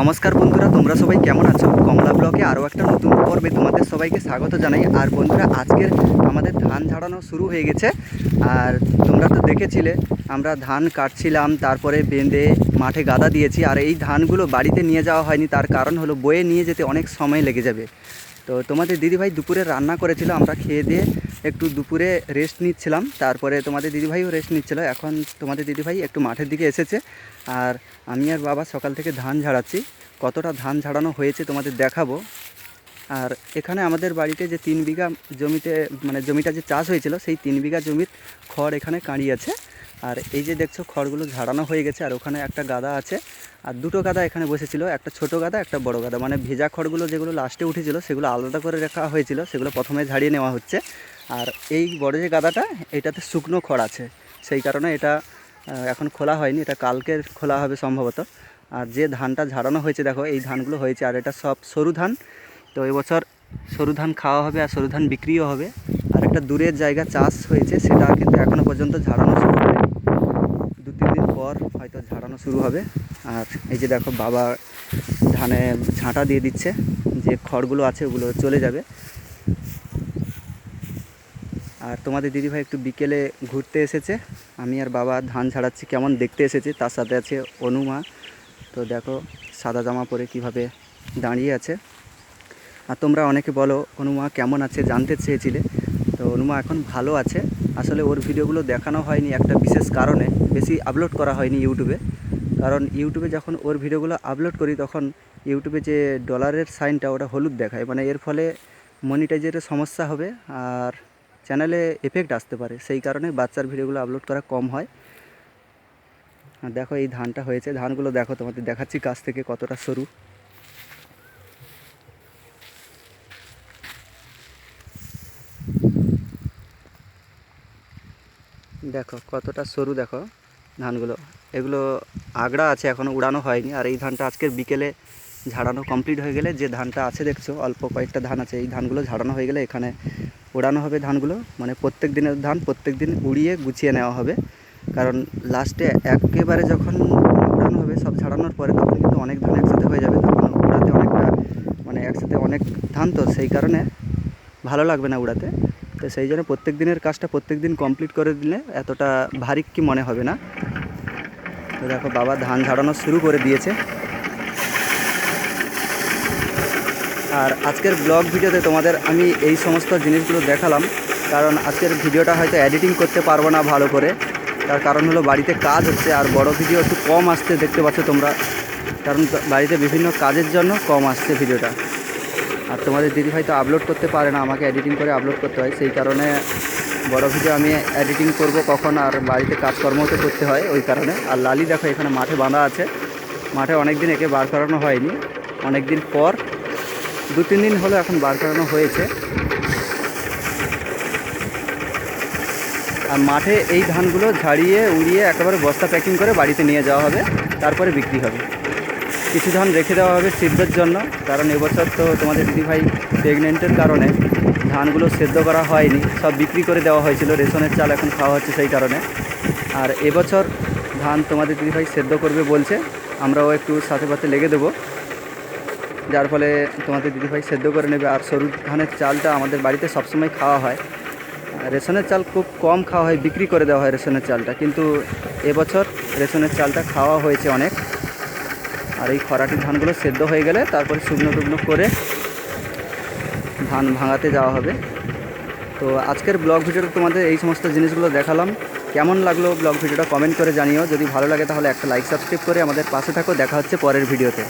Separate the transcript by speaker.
Speaker 1: নমস্কার বন্ধুরা, তোমরা সবাই কেমন আছো? কমলা ব্লকে আরও একটা নতুন পর্বে তোমাদের সবাইকে স্বাগত জানাই। আর বন্ধুরা, আজকের আমাদের ধান ঝাড়ানো শুরু হয়ে গেছে। আর তোমরা তো দেখেছিলে, আমরা ধান কাটছিলাম, তারপরে বেঁধে মাঠে গাদা দিয়েছি। আর এই ধানগুলো বাড়িতে নিয়ে যাওয়া হয়নি, তার কারণ হলো বয়ে নিয়ে যেতে অনেক সময় লেগে যাবে। তো তোমাদের দিদিভাই দুপুরে রান্না করেছিল, আমরা খেয়ে দিয়ে একটু দুপুরে রেস্ট নিচ্ছিলাম, তারপরে তোমাদের দিদিভাইও রেস্ট নিচ্ছিল। এখন তোমাদের দিদিভাই একটু মাঠের দিকে এসেছে। আর আমি আর বাবা সকাল থেকে ধান ঝাড়াচ্ছি। কতটা ধান ঝাড়ানো হয়েছে তোমাদের দেখাবো। আর এখানে আমাদের বাড়িতে যে তিন বিঘা জমিতে মানে জমিটা যে চাষ হয়েছিল, সেই তিন বিঘা জমির খড় এখানে কাঁড়ি আছে। আর এই যে দেখছ, খড়গুলো ঝাড়ানো হয়ে গেছে, আর ওখানে একটা গাদা আছে। আর দুটো গাদা এখানে বসেছিল, একটা ছোট গাদা, একটা বড় গাদা। মানে ভেজা খড়গুলো যেগুলো লাস্টে উঠেছিল, সেগুলো আলাদা করে রাখা হয়েছিল, সেগুলো প্রথমে ঝাড়িয়ে নেওয়া হচ্ছে। আর এই বড় যে গাদাটা, এটাতে শুকনো খড় আছে। সেই কারণে এটা এখন খোলা হয়নি, এটা কালকে খোলা হবে সম্ভবত। আর যে ধানটা ঝাড়ানো হয়েছে, দেখো, এই ধানগুলো হয়েছে, আর এটা সব সরু ধান। তো এবছর সরু ধান খাওয়া হবে আর সরু ধান বিক্রিও হবে। আর একটা দূরের জায়গা চাষ হয়েছে, সেটা কিন্তু এখনও পর্যন্ত ঝাড়ানো শুরু হয়নি। দু তিন দিন পর হয়তো ঝাড়ানো শুরু হবে। আর এই যে দেখো, বাবা ধানে ঝাঁটা দিয়ে দিচ্ছে, যে খড়গুলো আছে ওগুলো চলে যাবে। আর তোমাদের দিদিভাই একটু বিকেলে ঘুরতে এসেছে। আমি আর বাবা ধান ঝাড়াচ্ছি কেমন দেখতে এসেছে, তার সাথে আছে অনুমা। তো দেখো, সাদা জামা পরে কীভাবে দাঁড়িয়ে আছে। আর তোমরা অনেকে বলো, অনুমা কেমন আছে জানতে চেয়েছিলে। তো অনুমা এখন ভালো আছে। আসলে ওর ভিডিওগুলো দেখানো হয়নি একটা বিশেষ কারণে, বেশি আপলোড করা হয়নি ইউটিউবে। কারণ ইউটিউবে যখন ওর ভিডিওগুলো আপলোড করি, তখন ইউটিউবে যে ডলারের সাইনটা, ওটা হলুদ দেখায়। মানে এর ফলে মনিটাইজের সমস্যা হবে। আর চ্যানেলে এফেক্ট আসতে পারে। সেই কারণে বাচ্চার ভিডিওগুলো আপলোড করা কম হয়। আর দেখো এই ধানটা হয়েছে। ধানগুলো দেখো, তোমাদের দেখাচ্ছি কাছ থেকে কতটা সরু। দেখো, কতটা সরু দেখো ধানগুলো। এগুলো আগড়া আছে এখনও উড়ানো হয়নি। আর এই ধানটা আজকের বিকেলে ঝাড়ানো কমপ্লিট হয়ে গেলে যে ধানটা আছে দেখছ, অল্প কয়েকটা ধান আছে, এই ধানগুলো ঝাড়ানো হয়ে গেলে এখানে ওড়ানো হবে ধানগুলো মানে প্রত্যেক দিনের ধান প্রত্যেক দিন উড়িয়ে গুছিয়ে নেওয়া হবে। কারণ লাস্টে একেবারে যখন উড়ানো হবে, সব ঝাড়ানোর পরে তখন কিন্তু অনেক ধান একসাথে হয়ে যাবে, তখন উড়াতে অনেকটা মানে একসাথে অনেক ধান তো, সেই কারণে ভালো লাগবে না উড়াতে তো সেই জন্য প্রত্যেক দিনের কাজটা প্রত্যেক দিন কমপ্লিট করে দিলে এতটা ভারী কি মনে হবে না। তো দেখো, বাবা ধান ঝাড়ানো শুরু করে দিয়েছে। আর আজকের ব্লগ ভিডিওতে তোমাদের আমি এই সমস্ত জিনিসগুলো দেখালাম, কারণ আজকের ভিডিওটা হয়তো এডিটিং করতে পারব না ভালো করে। তার কারণ হলো বাড়িতে কাজ হচ্ছে আর বড় ভিডিও একটু কম আসছে, দেখতে পাচ্ছ তোমরা। কারণ বাড়িতে বিভিন্ন কাজের জন্য কম আসছে ভিডিওটা। আর তোমাদের দিদিভাই তো আপলোড করতে পারে না, আমাকে এডিটিং করে আপলোড করতে হয়। সেই কারণে বড় ভিডিও আমি এডিটিং করব কখন আর বাড়িতে কাজকর্ম তো করতে হয় ওই কারণে। আর লালি দেখো এখানে মাঠে বাঁধা আছে। মাঠে অনেক দিন একে বার করানো হয়নি। অনেক দিন পর দু তিন দিন হলো এখন বার করানো হয়েছে। আর মাঠে এই ধানগুলো ঝাড়িয়ে, উড়িয়ে একেবারে বস্তা প্যাকিং করে বাড়িতে নিয়ে যাওয়া হবে, তারপরে বিক্রি হবে। কিছু ধান রেখে দেওয়া হবে সিদ্ধের জন্য, কারণ এবছর তো তোমাদের দিদিভাই প্রেগনেন্টের কারণে ধানগুলো সেদ্ধ করা হয়নি, সব বিক্রি করে দেওয়া হয়েছিল, রেশনের চাল এখন খাওয়া হচ্ছে সেই কারণে। আর এবছর ধান তোমাদের দিদিভাই সেদ্ধ করবে বলছে, আমরাও একটু সাথে পাতে লেগে দেবো। যার ফলে তোমাদের দিদিভাই সেদ্ধ করে নেবে। আর সরু ধানের চালটা আমাদের বাড়িতে সবসময় খাওয়া হয়। রেশনের চাল খুব কম খাওয়া হয়, বিক্রি করে দেওয়া হয় রেশনের চালটা। কিন্তু এবছর রেশনের চালটা খাওয়া হয়েছে অনেক। আর এই খরাটি ধানগুলো সেদ্ধ হয়ে গেলে তারপরে শুকনো টুকনো করে ধান ভাঙাতে যাওয়া হবে। তো আজকের ব্লগ ভিডিওতে তোমাদের এই সমস্ত জিনিসগুলো দেখালাম। কেমন লাগল ব্লগ ভিডিওটা কমেন্ট করে জানিও। যদি ভালো লাগে তাহলে একটা লাইক সাবস্ক্রাইব করে আমাদের পাশে থাকো। দেখা হচ্ছে পরের ভিডিওতে।